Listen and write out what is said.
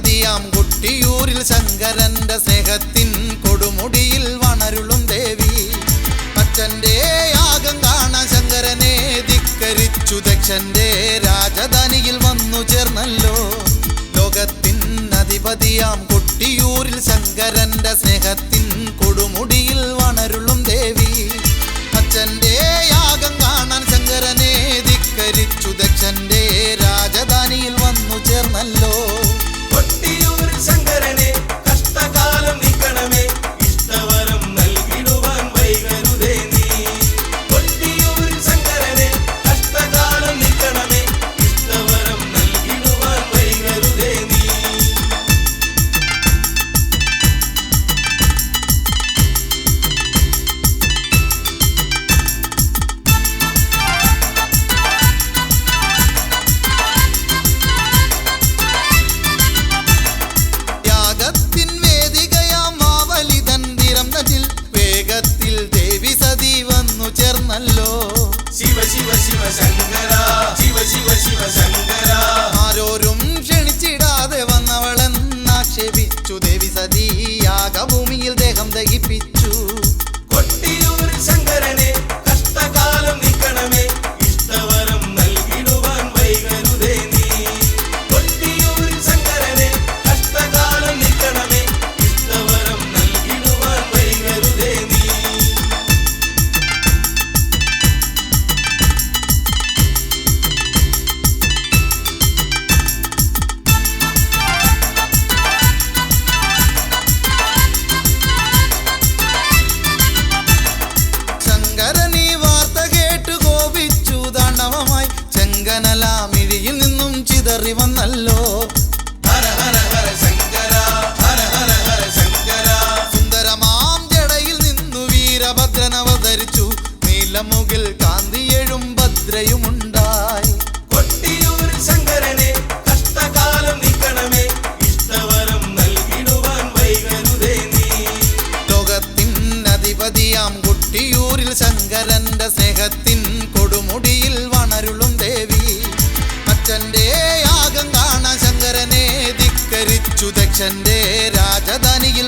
നദിപതിയാം കുട്ടിയൂരിൽ ശങ്കരന്റെ സ്നേഹത്തിൻ കൊടുമുടിയിൽ വണരുളും ദേവി. അച്ഛന്റെ യാഗം കാണാൻ ശങ്കരനെ ധിക്കരിച്ചു ദക്ഷന്റെ രാജധാനിയിൽ വന്നു ചേർന്നല്ലോ. ലോകത്തിൻ അധിപതിയാം കുട്ടിയൂരിൽ ശങ്കരന്റെ സ്നേഹത്തിൻ ചേർന്നല്ലോ ശിവ ശിവ ശിവ ശങ്കര. ശിവ ശിവ ശിവ ശങ്കര. ആരോരും ക്ഷണിച്ചിടാതെ വന്നവളെന്നാക്ഷേപിച്ചു ദേവി സതി. ഭൂമിയിൽ ദേഹം ദഹിപ്പിച്ചു. ചെങ്കനലാമിഴിയിൽ നിന്നും ചിതറി വന്നല്ലോ. ഹര ഹര ഹര ശങ്കര ഹര ഹര ഹര ശങ്കര. സുന്ദരമാം ജടയിൽ നിന്നു വീരഭദ്രൻ അവതരിച്ചു. നീലമുകിൽ കാന്തിയെഴും ഭദ്രയുമുണ്ടായി. ശങ്കരനെ കഷ്ടകാലം നീക്കണമേ. ഇഷ്ടവരം നൽകിടുവാൻ വൈകരുതേ നീ. ലോകത്തിൻ അധിപതിയാം കൊട്ടിയൂരിൽ ശങ്കരന്റെ സ്നേഹത്തിൻ കൊടുമുടിയിൽ വണരുളും ദക്ഷന്റെ രാജധാനിയിൽ